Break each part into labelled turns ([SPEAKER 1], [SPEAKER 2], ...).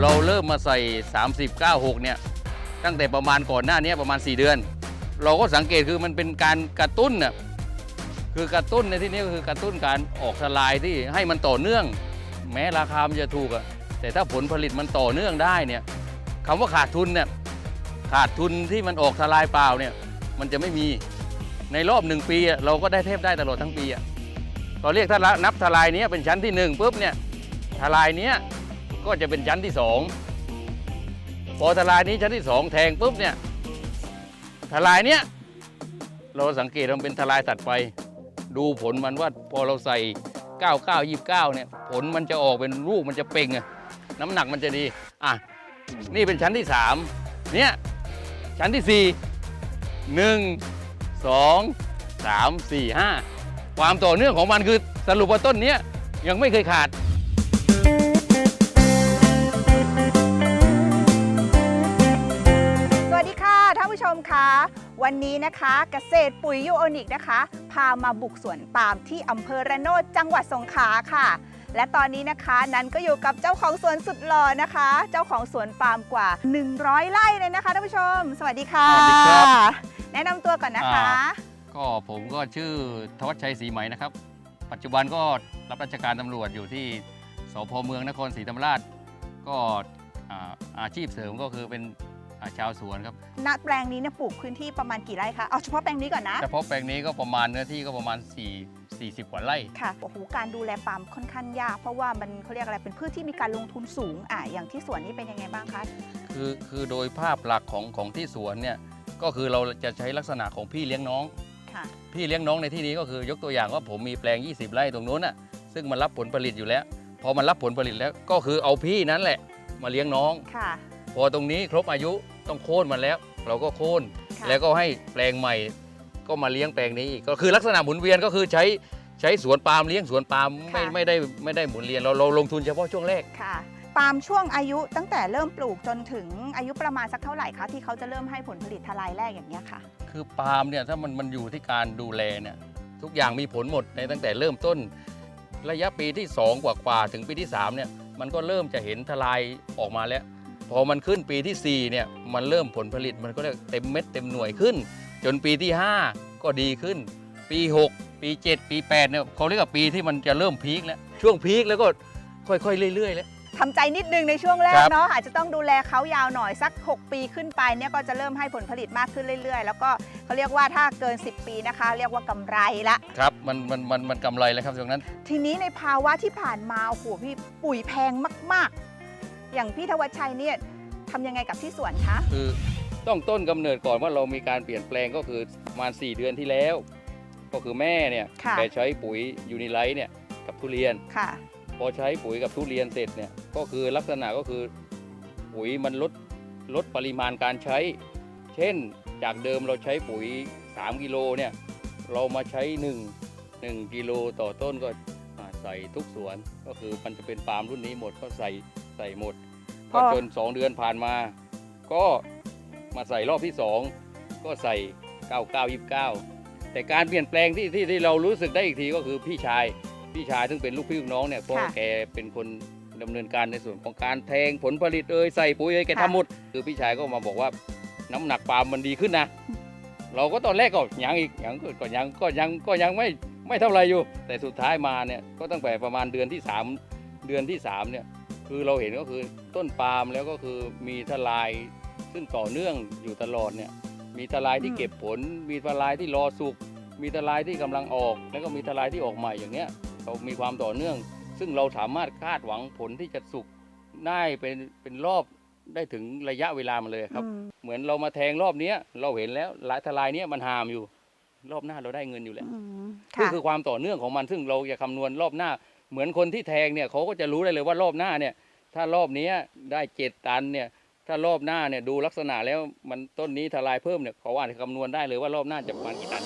[SPEAKER 1] เราเริ่มมาใส่30 96 เนี่ย ตั้งแต่ประมาณก่อนหน้านี้ประมาณ 4 เดือน เราก็สังเกตคือมันเป็นการกระตุ้นน่ะคือกระตุ้นในที่นี้ก็คือกระตุ้นการออกทลายที่ให้มันต่อเนื่อง แม้ราคามันจะถูกอะแต่ถ้าผลผลิตมันต่อเนื่องได้เนี่ยคำว่าขาดทุนเนี่ยขาดทุนที่มันออกทลายเปล่าเนี่ยมันจะไม่มีในรอบหนึ่งปีเราก็ได้เทพได้ตลอดทั้งปีอะ เราเรียกถ้านับทลายนี้เป็นชั้นที่หนึ่งปุ๊บเนี่ยทลายนี้ก็จะเป็นชั้นที่สองพอทลายนี้ชั้นที่สองแทงปุ๊บเนี่ยทลายเนี้ยเราสังเกตมันเป็นทลายตัดไป ดูผลมันว่าพอเราใส่ 99 29เนี่ยผลมันจะออกเป็นลูกมันจะเป่งอะน้ำหนักมันจะดีอะนี่เป็นชั้นที่ 3 เนี่ยชั้นที่ 4 1 2 3 4 5 ความต่อเนื่องของมันคือสรุปว่าต้นเนี้ยยังไม่เคยขาด
[SPEAKER 2] สวัสดีค่ะท่านผู้ชมคะวันนี้นะคะเกษตรปุ๋ยยูโอนิกนะคะ พามาบุกสวนปาล์มที่อำเภอระโนดจังหวัดสงขลาค่ะ และตอนนี้นะคะนั้นก็อยู่กับเจ้าของสวนสุดหล่อนะคะ เจ้าของสวนปาล์มกว่า 100 ไร่เลยนะคะท่านผู้ชม สวัสดีค่ะ
[SPEAKER 1] สวัสดีครับ
[SPEAKER 2] แนะนำตัวก่อนนะคะ
[SPEAKER 1] อ่า ก็ผมก็ชื่อทวัชชัยศรีไหมนะครับ ปัจจุบันก็รับราชการตำรวจอยู่ที่สพเมืองนครศรีธรรมราช ก็อ่าอาชีพเสริมก็คือเป็นอ่าชาวสวนครับ
[SPEAKER 2] ณแปลงนี้เนี่ยปลูกพื้นที่ประมาณกี่ไร่คะ เอาเฉพาะแปลงนี้ก่อนนะ
[SPEAKER 1] เฉพาะแปลงนี้ก็ประมาณเนื้อที่ก็ประมาณ 4 40 กว่าไร่
[SPEAKER 2] ค่ะ โอ้โห การดูแลปาล์มค่อนข้างยาก เพราะว่ามันเขาเรียกอะไร เป็นพืชที่มีการลงทุนสูง อะ อย่างที่สวนนี้เป็นยังไงบ้างคะ
[SPEAKER 1] คือ คือโดยภาพหลักของของที่สวนเนี่ย ก็คือเราจะใช้ลักษณะของพี่เลี้ยงน้อง
[SPEAKER 2] ค่ะ
[SPEAKER 1] พี่เลี้ยงน้องในที่นี้ก็คือยกตัวอย่างว่าผมมีแปลง 20 ไร่ตรงนู้นน่ะซึ่งมันรับผลผลิตอยู่แล้ว พอมันรับผลผลิตแล้วก็คือเอาพี่นั้นแหละ มาเลี้ยงน้อง
[SPEAKER 2] ค่ะ
[SPEAKER 1] พอตรงนี้ครบอายุต้องโค่นมันแล้ว เราก็โค่น
[SPEAKER 2] ค่ะ
[SPEAKER 1] แล้วก็ให้แปลงใหม่ ก็มาเลี้ยงแปลงนี้อีกก็คือลักษณะหมุนเวียนก็คือใช้ใช้สวนปาล์มเลี้ยงสวนปาล์มไม่ไม่ได้ไม่ได้หมุนเวียนเราเราลงทุนเฉพาะช่วงแรก
[SPEAKER 2] ค่ะ ปาล์มช่วงอายุตั้งแต่เริ่มปลูกจนถึงอายุประมาณสักเท่าไหร่คะที่เขาจะเริ่มให้ผลผลิตทลายแรกอย่างนี้ยค่ะ
[SPEAKER 1] คือปาล์มเนี่ยถ้ามันมันอยู่ที่การดูแลเนี่ยทุกอย่างมีผลหมดในตั้งแต่เริ่มต้น ระยะปีที่ 2 กว่ากว่าถึงปีที่3เนี่ยมันก็เริ่มจะเห็นทลายออกมาแล้ว พอมันขึ้นปีที่4เนี่ยมันเริ่มผลผลิตมันก็เรียกเต็มเม็ดเต็มหน่วยขึ้น จนปีที่ 5 ก็ดีขึ้น ปี 6 ปี 7 ปี8เนี่ยเขาเรียกว่าปีที่มันจะเริ่มพีคแล้วช่วงพีคแล้วก็ค่อยๆเรื่อยๆแล้ว
[SPEAKER 2] ทำใจนิดนึงในช่วงแร
[SPEAKER 1] ค
[SPEAKER 2] ก
[SPEAKER 1] รับ
[SPEAKER 2] เนาะอาจจะต้องดูแลเขายาวหน่อยสัก 6 ปีขึ้นไปเนี่ยก็จะเริ่มให้ผลผลิตมากขึ้นเรื่อย ๆ แล้วก็เขาเรียกว่าถ้าเกิน 10 ปีนะคะ เรียกว่ากำไรละ
[SPEAKER 1] ครับ มันมันมันมันกำไรแล้วครับตรงนั้น
[SPEAKER 2] ทีนี้ในภาวะที่ผ่านมาโอ้โหพี่ปุ๋ยแพงมาก ๆ อย่างพี่ธวัชชัยเนี่ยทำยังไงกับที่สวนคะ
[SPEAKER 1] คือต้องต้นกำเนิดก่อนว่าเรามีการเปลี่ยนแปลงก็คือประมาณ 4 เดือนที่แล้ว ก็คือแม่เนี่ย
[SPEAKER 2] ค่ะ
[SPEAKER 1] แกใช้ปุ๋ยยูนิไลท์เนี่ยกับทุเรียน
[SPEAKER 2] ค่ะ
[SPEAKER 1] พ อใช้ปุ๋ยกับทุเรียนเสร็จเนี่ยก็คือลักษณะก็คือปุ๋ยมันลดลดปริมาณการใช้ เช่นจากเดิมเราใช้ปุ๋ย 3 กิโลเนี่ยเรามาใช้ 1 1กิโลต่อต้นก็อ่าใส่ทุกสวนก็คือมันจะเป็นปาล์มรุ่นนี้หมดก็ใส่ใส่หมด
[SPEAKER 2] พ
[SPEAKER 1] ก็
[SPEAKER 2] อ
[SPEAKER 1] จน 2 เดือนผ่านมา ก็มาใส่รอบที่ 2 ก็ใส่ 99 29 แต่การเปลี่ยนแปลงที่ที่ที่เรารู้สึกได้อีกทีก็คือพี่ชาย พี่ชายซึ่งเป็นลูกพี่ลูกน้องเนี่ยเพราะว่า
[SPEAKER 2] ค่ะ
[SPEAKER 1] แกเป็นคนดำเนินการในส่วนของการแทงผลผลิตเอ่ยใส่ปุ๋ยเอ่ยแก
[SPEAKER 2] ค่ะ
[SPEAKER 1] ทำหมดคือพี่ชายก็มาบอกว่าน้ำหนักปาล์มมันดีขึ้นนะ เราก็ตอนแรกก็ยังอีกยังก็ก็ยังก็ยังก็ยังไม่ไม่เท่าไหรอยู่ แต่สุดท้ายมาเนี่ยก็ตั้งแต่ประมาณเดือนที่3เดือนที่3เนี่ยคือเราเห็นก็คือต้นปาล์มแล้วก็คือมีทลายซึ่งต่อเนื่องอยู่ตลอดเนี่ยมีทลายที่
[SPEAKER 2] อืม
[SPEAKER 1] เก็บผล มีทลายที่รอสุก มีทลายที่กำลังออก แล้วก็มีทลายที่ออกใหม่อย่างเงี้ย เรามีความต่อเนื่อง ซึ่งเราสามารถคาดหวังผลที่จะสุกได้เป็นเป็นรอบได้ถึงระยะเวลามันเลยครับ
[SPEAKER 2] อืม
[SPEAKER 1] เหมือนเรามาแทงรอบเนี้ยเราเห็นแล้วลายทลายเนี้ยมันหามอยู่ รอบหน้าเราได้เงินอยู่แล้ว
[SPEAKER 2] อืม
[SPEAKER 1] นี่
[SPEAKER 2] ค่ะ
[SPEAKER 1] คือความต่อเนื่องของมันซึ่งเราจะคำนวณรอบหน้า เหมือนคนที่แทงเนี่ยเขาก็จะรู้ได้เลยว่ารอบหน้าเนี่ย ถ้ารอบเนี้ยได้เจ็ดตันเนี่ย ถ้ารอบหน้าเนี่ยดูลักษณะแล้วมันต้นนี้ทลายเพิ่มเนี่ยเขาอาจจะคำนวณได้เลยว่ารอบหน้าจะประมาณกี่ตัน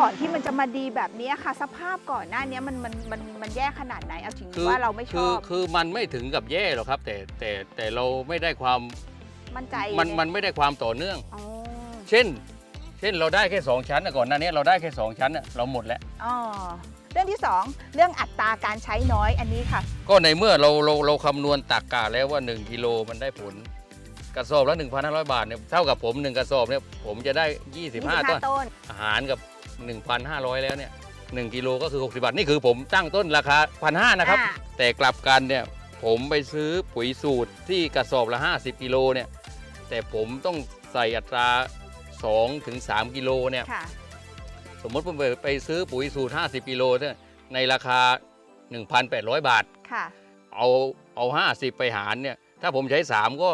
[SPEAKER 2] ก่อนที่มันจะมาดีแบบนี้ค่ะ สภาพก่อนหน้านี้มันมันมันมันแย่ขนาดไหนเอาถึงว่าเราไม่ช
[SPEAKER 1] คื
[SPEAKER 2] อบ
[SPEAKER 1] คือมันไม่ถึงกับแย่หรอกครับ แต่แต่แต่เราไม่ได้ความ
[SPEAKER 2] มั่นใจ
[SPEAKER 1] มัน
[SPEAKER 2] เลย
[SPEAKER 1] มันไม่ได้ความต่อเนื่อง
[SPEAKER 2] อ๋อ
[SPEAKER 1] เช่น เช่นเราได้แค่2ชั้นนะก่อนหน้านี้เราได้แค่2ชั้นน่ะเราหมดแล้ว
[SPEAKER 2] อ๋อเรื่องที่2เรื่องอัตราการใช้น้อยอันนี้ค่ะ
[SPEAKER 1] ก็ในเมื่อเราเราเราคำนวณตักกะแล้วว่า 1กิโลมันได้ผล กระสอบละ1,500 บาทเนี่ยเท่ากับผม 1 กระสอบเนี่ยผมจะได้ 25 ต้น
[SPEAKER 2] 25ต้น
[SPEAKER 1] อาหารกับ 1,500 แล้วเนี่ย1กิโลก็คือ 60 บาท นี่คือผมตั้งต้นราคา 1,500 นะครับ
[SPEAKER 2] อ่า
[SPEAKER 1] แต่กลับกันเนี่ยผมไปซื้อปุ๋ยสูตรที่กระสอบละ 50 กิโลเนี่ยแต่ผมต้องใส่อัตรา2ถึง3กิโลเนี่ย
[SPEAKER 2] ค่ะ
[SPEAKER 1] สมมติผมไปไปซื้อปุ๋ยสูตร 50กิโลเนี่ยในราคา 1,800 บาท
[SPEAKER 2] ค่ะ
[SPEAKER 1] เอาเอา 50 ไปหารเนี่ย ถ้าผมใช้ 3 ก็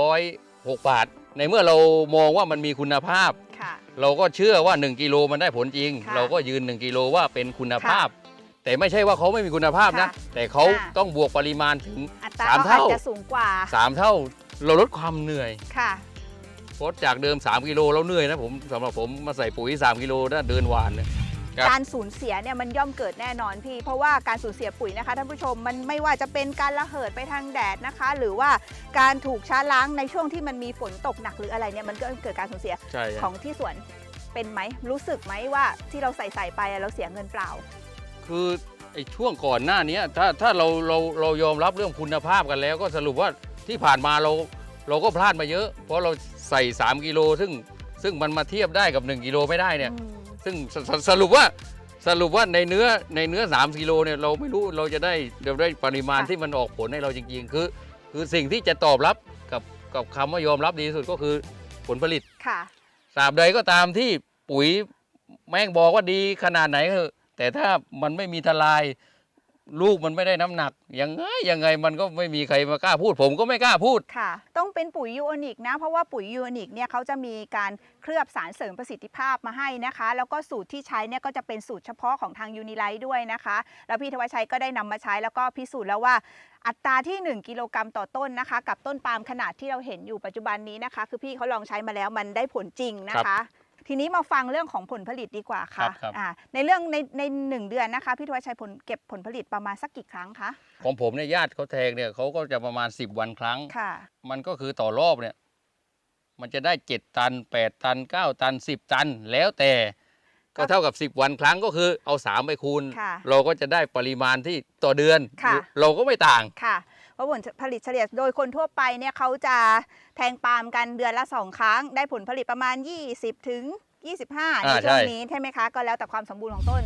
[SPEAKER 1] 106 บาท ในเมื่อเรามองว่ามันมีคุณภาพ
[SPEAKER 2] ค่ะ
[SPEAKER 1] เราก็เชื่อว่า 1 กิโลมันได้ผลจริง
[SPEAKER 2] ค่ะ
[SPEAKER 1] เราก็ยืน 1 กิโลว่าเป็นคุณภาพ แต่ไม่ใช่ว่าเขาไม่มีคุณภาพนะ
[SPEAKER 2] ค่ะ
[SPEAKER 1] แต่เขา
[SPEAKER 2] ค่ะ
[SPEAKER 1] ต้องบวกปริมาณถึง
[SPEAKER 2] อัตรา
[SPEAKER 1] สาม
[SPEAKER 2] เขาอาจ
[SPEAKER 1] เท่า
[SPEAKER 2] จะสูงกว่า
[SPEAKER 1] 3 เท่าเราลดความเหนื่อย
[SPEAKER 2] ค่ะ
[SPEAKER 1] เพราะจากเดิม 3 กิโลเราเหนื่อยนะผมสำหรับผมมาใส่ปุ๋ย 3 กิโลนะเดินหวานเนี่ย ครับ
[SPEAKER 2] การสูญเสียเนี่ยมันย่อมเกิดแน่นอนพี่ เพราะว่าการสูญเสียปุ๋ยนะคะท่านผู้ชมมันไม่ว่าจะเป็นการระเหิดไปทางแดดนะคะ หรือว่าการถูกช้าล้างในช่วงที่มันมีฝนตกหนักหรืออะไรเนี่ยมันก็เกิดการสูญเสีย
[SPEAKER 1] ใช่
[SPEAKER 2] ของที่สวนเป็นไหมรู้สึกไหมว่าที่เราใส่ใส่ไปอะเราเสียเงินเปล่า
[SPEAKER 1] คือไอ้ช่วงก่อนหน้านี้ถ้าถ้าเราเราเรายอมรับเรื่องคุณภาพกันแล้ว ก็สรุปว่าที่ผ่านมาเราเราก็พลาดมาเยอะ เพราะเราใส่ 3 กิโลซึ่งซึ่งมันมาเทียบได้กับ 1 กิโลไม่ได้เนี่ย
[SPEAKER 2] อืม
[SPEAKER 1] ซึ่งสสสรุปว่าสรุปว่าในเนื้อในเนื้อ 3กิโลเนี่ยเราไม่รู้เราจะได้เราได้ปริมาณที่มันออกผลให้เราจริงๆ คือ คือสิ่งที่จะตอบรับกับกับคำว่ายอมรับดีที่สุดก็คือผลผลิต
[SPEAKER 2] ค่ะ
[SPEAKER 1] ตราบใดก็ตามที่ปุ๋ยแม่งบอกว่าดีขนาดไหนเถอะแต่ถ้ามันไม่มีทลาย ลูกมันไม่ได้น้ำหนักยังไงยังไงมันก็ไม่มีใครมากล้าพูด ผมก็ไม่กล้าพูด
[SPEAKER 2] ค่ะ ต้องเป็นปุ๋ยยูโอนิกนะ เพราะว่าปุ๋ยยูโอนิกเนี่ยเขาจะมีการเคลือบสารเสริมประสิทธิภาพมาให้นะคะ แล้วก็สูตรที่ใช้เนี่ยก็จะเป็นสูตรเฉพาะของทางยูนิไลท์ด้วยนะคะ แล้วพี่ธวัชชัยก็ได้นำมาใช้แล้วก็พิสูจน์แล้วว่าอัตราที่ 1 กิโลกรัมต่อต้นนะคะ กับต้นปาล์มขนาดที่เราเห็นอยู่ปัจจุบันนี้นะคะ คือพี่เขาลองใช้มาแล้วมันได้ผลจริงนะ
[SPEAKER 1] ครั
[SPEAKER 2] คะ ทีนี้มาฟังเรื่องของผลผลิตดีกว่า
[SPEAKER 1] ครั
[SPEAKER 2] ค่ะ
[SPEAKER 1] บครับ
[SPEAKER 2] อ่าในเรื่องในในหนึ่งเดือนนะคะพี่ธวัชชัยผลเก็บผลผลิตประมาณสักกี่ครั้งคะ
[SPEAKER 1] ของผมเนี่ยญาติเขาแทงเนี่ยเขาก็จะประมาณ 10 วันครั้ง
[SPEAKER 2] ค่ะ
[SPEAKER 1] มันก็คือต่อรอบเนี่ย มันจะได้ 7 ตัน 8 ตัน 9 ตัน 10 ตัน แล้วแต่ก็เท่ากับ 10 วันครั้งก็คือเอา 3 ไปคูณ
[SPEAKER 2] ค่ะ
[SPEAKER 1] เราก็จะได้ปริมาณที่ต่อเดือน
[SPEAKER 2] ค่ะ
[SPEAKER 1] เราก็ไม่ต่าง
[SPEAKER 2] ค่ะเพ ราะผลผลิตเฉลี่ยโดยคนทั่วไปเนี่ยเขาจะแทงปาล์มกันเดือนละ2ครั้ง ได้ผลผลิตประมาณ 20ถึง25ใน
[SPEAKER 1] อ่า
[SPEAKER 2] ช่วง
[SPEAKER 1] ใช่
[SPEAKER 2] นี้ใช่ไหมคะ ก็แล้วแต่ความสมบูรณ์ของต้น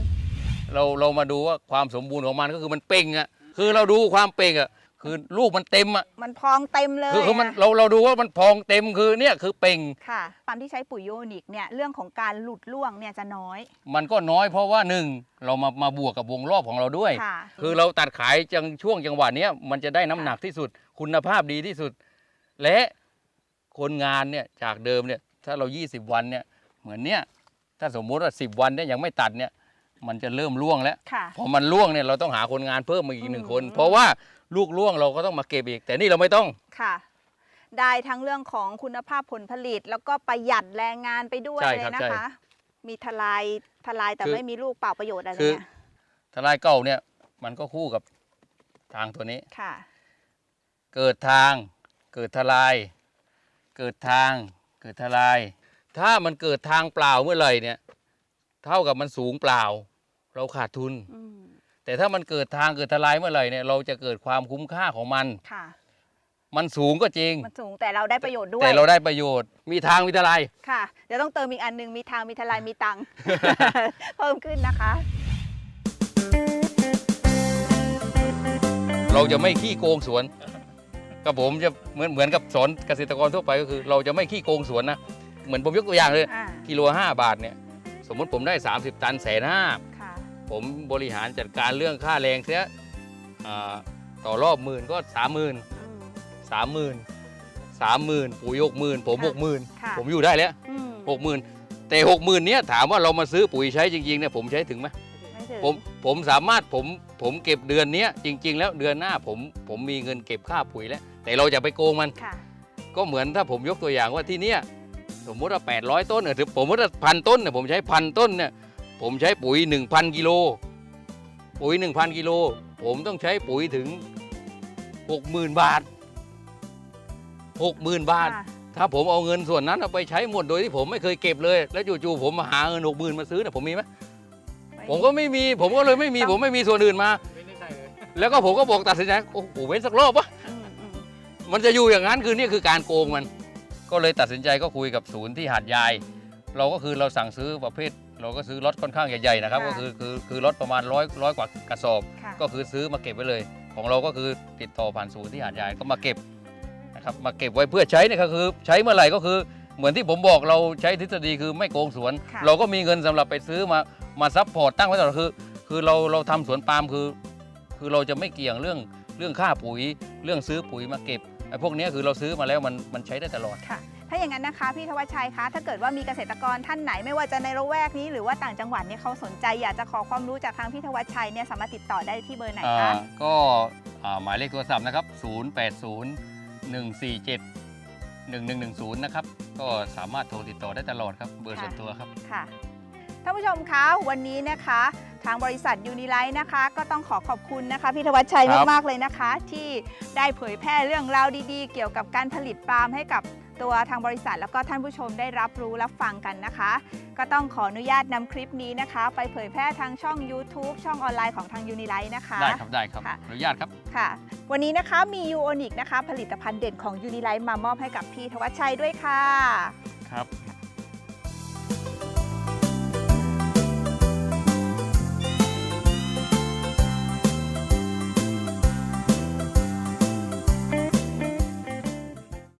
[SPEAKER 1] เราเรามาดูว่าความสมบูรณ์ของมันก็คือมันเป่งอะคือเราดูความเป่งอะ คือลูกมันเต็มอะ
[SPEAKER 2] มันพองเต็มเลย
[SPEAKER 1] คือคือมัน
[SPEAKER 2] อะ
[SPEAKER 1] เราเราดูว่ามันพองเต็มคือเนี่ยคือเป่ง
[SPEAKER 2] ค่ะปาล์มที่ใช้ปุ๋ยโยนิกเนี่ยเรื่องของการหลุดร่วงเนี่ยจะน้อย
[SPEAKER 1] มันก็น้อยเพราะว่าหนึ่งเรามามาบวกกับวงรอบของเราด้วย
[SPEAKER 2] ค่ะ
[SPEAKER 1] คือเราตัดขายจังช่วงจังหวะเนี้ยมันจะได้น้ำหนักที่สุด คุณภาพดีที่สุด และคนงานเนี่ยจากเดิมเนี่ยถ้าเรา 20 วันเนี่ยเหมือนเนี้ยถ้าสมมุติว่า 10 วันเนี่ยยังไม่ตัดเนี่ยมันจะเริ่มร่วงแล้ว
[SPEAKER 2] ค่ะ
[SPEAKER 1] พอมันร่วงเนี่ยเราต้องหาคนงานเพิ่มมาอีกหนึ่งคน
[SPEAKER 2] อืม
[SPEAKER 1] เพราะว่า ลูกร่วงเราก็ต้องมาเก็บอีก แต่นี่เราไม่ต้อง
[SPEAKER 2] ค่ะ ได้ทั้งเรื่องของคุณภาพผลผลิต แล้วก็ประหยัดแรงงานไปด้วย
[SPEAKER 1] ใช่
[SPEAKER 2] เล
[SPEAKER 1] ครับ
[SPEAKER 2] ยนะ
[SPEAKER 1] ใช่
[SPEAKER 2] คะ มีทลายทลายแต่
[SPEAKER 1] คือ
[SPEAKER 2] ไม่มีลูกเปล่าประโยชน์อะไร
[SPEAKER 1] คือ
[SPEAKER 2] เนี่ย
[SPEAKER 1] ทลายเก่าเนี่ยมันก็คู่กับทางตัวนี้
[SPEAKER 2] ค่ะ
[SPEAKER 1] เกิดทาง เกิดทลาย เกิดทาง เกิดทลาย ถ้ามันเกิดทางเปล่าเมื่อไหร่เนี่ย เท่ากับมันสูงเปล่า เราขาดทุน
[SPEAKER 2] อืม
[SPEAKER 1] แต่ถ้ามันเกิดทางเกิดทลายเมื่อไหร่เนี่ยเราจะเกิดความคุ้มค่าของมัน
[SPEAKER 2] ค่ะ
[SPEAKER 1] มันสูงก็จริง
[SPEAKER 2] มันสูงแต่เราได้ประโยชน์ด้วย
[SPEAKER 1] แต่เราได้ประโยชน์ มีทางมีทลาย
[SPEAKER 2] ค่ะ เดี๋ยวต้องเติมอีกอันหนึงมีทางมีทลายมีตังค์ เพิ่มขึ้นนะคะ
[SPEAKER 1] เราจะไม่ขี้โกงสวน กับผมจะเหมือนเหมือนกับสอนเกษตรกรทั่วไปก็คือ เราจะไม่ขี้โกงสวนนะ เหมือนผมยกตัวอย่างเลย
[SPEAKER 2] อ่า
[SPEAKER 1] กิโลห้าบาทเนี่ย สมมติผมได้ 30 ตันแสนห้า
[SPEAKER 2] ค่ะ
[SPEAKER 1] ผมบริหารจัดการเรื่องค่าแรงเสียอ่าต่อรอบหมื่นก็สามหมื่น
[SPEAKER 2] อืม
[SPEAKER 1] สามหมื่นสามหมื่นปุ๋ยหกหมื่นผม
[SPEAKER 2] ค่ะ
[SPEAKER 1] หกหมื่น
[SPEAKER 2] ค่ะ
[SPEAKER 1] ผมอยู่ได้แล้ว
[SPEAKER 2] อืม
[SPEAKER 1] หกหมื่นแต่หกหมื่นเนี้ยถามว่าเรามาซื้อปุ๋ยใช้จริงๆเนี่ยผมใช้ถึงไหม
[SPEAKER 2] ไม่ถึง
[SPEAKER 1] ผมผมสามารถผมผมเก็บเดือนเนี้ยจริง ๆ แล้วเดือนหน้าผมผมมีเงินเก็บค่าปุ๋ยแล้ว แต่เราจะไปโกงมัน
[SPEAKER 2] ค่ะ
[SPEAKER 1] ก็เหมือนถ้าผมยกตัวอย่างว่าที่เนี้ยสมมติว่า800 ต้นเออผมว่าพันต้นเนี่ยผมใช้พันต้นเนี่ย ผมใช้ปุ๋ย 1,000 กิโล ปุ๋ย 1,000 กิโล ผมต้องใช้ปุ๋ยถึง 60,000 บาท 60,000 บาท
[SPEAKER 2] ค่ะ
[SPEAKER 1] ถ้าผมเอาเงินส่วนนั้นเอาไปใช้หมดโดยที่ผมไม่เคยเก็บเลย แล้วจู่ๆผมมาหาเงินหกหมื่นมาซื้อเนี่ยผมมีไหมผมก็ไม่มี ผมก็เลยไม่มี ผมไม่มีส่วนอื่นมา แล้วก็ผมก็บอกตัดสินใจโอ้โหเว้นสักรอบวะ
[SPEAKER 2] อืมอืม
[SPEAKER 1] มันจะอยู่อย่างนั้นคือนี่คือการโกงมัน ก็เลยตัดสินใจก็คุยกับศูนย์ที่หาดยาย เราก็คือเราสั่งซื้อประเภท เราก็ซื้อรถค่อนข้างใหญ่ๆนะครับก็คือคือคือรถประมาณร้อยร้อยกว่ากระสอบ
[SPEAKER 2] ค่ะ
[SPEAKER 1] ก็คือซื้อมาเก็บไว้เลย ของเราก็คือติดต่อผ่านศูนย์ที่หาดใหญ่ก็มาเก็บนะครับมาเก็บไว้เพื่อใช้เนี่ยก็คือใช้เมื่อไหร่ก็คือเหมือนที่ผมบอกเราใช้ทฤษฎีคือไม่โกงสวน
[SPEAKER 2] ค่ะ
[SPEAKER 1] เราก็มีเงินสำหรับไปซื้อมามาซัพพอร์ตตั้งไว้ตลอดคือ คือเราเราทำสวนปาล์มคือ คือเราจะไม่เกี่ยงเรื่องเรื่องค่าปุ๋ย เรื่องซื้อปุ๋ยมาเก็บไอ้พวกเนี้ยคือเราซื้อมาแล้วมันมันใช้ได้ตลอด
[SPEAKER 2] ค่ะ ถ้าอย่างนั้นนะคะพี่ธวัชชัยคะถ้าเกิดว่ามีเกษตรกรท่านไหนไม่ว่าจะในละแวกนี้หรือว่าต่างจังหวัดเนี่ยเขาสนใจอยากจะขอความรู้จากทางพี่ธวัชชัยเนี่ยสามารถติดต่อได้ที่เบอร์ไหน
[SPEAKER 1] อ่า
[SPEAKER 2] คะ
[SPEAKER 1] ก็อ่าหมายเลขโทรศัพท์นะครับ 080 147 1110 นะครับ ก็สามารถโทรติดต่อได้ตลอดครับ เบอร์ส่วนตัวครับ
[SPEAKER 2] ค่ะท่านผู้ชมคะวันนี้นะคะ ทางบริษัทยูนิไลท์นะคะ ก็ต้องขอขอบคุณนะคะพี่ธวัชชัย
[SPEAKER 1] ครับ
[SPEAKER 2] มากๆเลยนะคะ ที่ได้เผยแพร่เรื่องราวดีๆ เกี่ยวกับการผลิตปาล์มให้กับ ตัวทางบริษัทแล้วก็ท่านผู้ชมได้รับรู้รับฟังกันนะคะ ก็ต้องขออนุญาตนำคลิปนี้นะคะ ไปเผยแพร่ทางช่อง YouTube ช่องออนไลน์ของทางยูนิไลท์นะคะ
[SPEAKER 1] ได้ครับได้ครับ
[SPEAKER 2] ค่ะ
[SPEAKER 1] อนุญาตครับ
[SPEAKER 2] ค่ะ วันนี้นะคะมียูโอนิกนะคะ ผลิตภัณฑ์เด่นของยูนิไลท์มามอบให้กับพี่ธวัชชัยด้วยค่ะ
[SPEAKER 1] ครับ